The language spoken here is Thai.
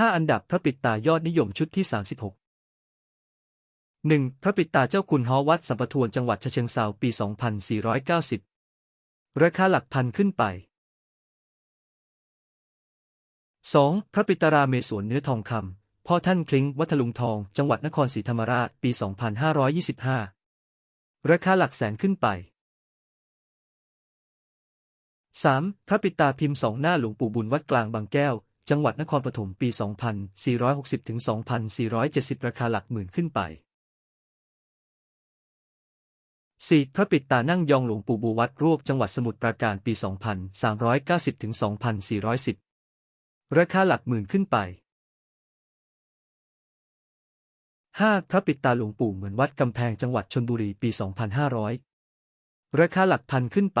5 อันดับพระปิดตายอดนิยมชุดที่ 36 1. พระปิดตาเจ้าคุณฮอวัดสัมปทวนจังหวัดเชิงเซาปี 2490 ราคาหลักพันขึ้นไป 2. พระปิตาราเมศวรเนื้อทองคำพ่อท่านคลิ้งวัทลุงทอง จังหวัดนครศรีธรรมราชปี 2525 ราคาหลักแสนขึ้นไป 3. พระปิตาพิมพ์สองหน้าหลวงปู่บุญวัดกลางบางแก้ว จังหวัดนครปฐมปี 2460 ถึง 2470 ราคาหลักหมื่นขึ้นไป 4. พระปิดตานั่งยองหลวงปู่บูวัดรวกจังหวัดสมุทรปราการปี 2390 ถึง 2410 ราคาหลักหมื่นขึ้นไป 5. พระปิดตาหลวงปู่เหมือนวัดกำแพงจังหวัดชนบุรีปี 2500 ราคาหลักพันขึ้นไป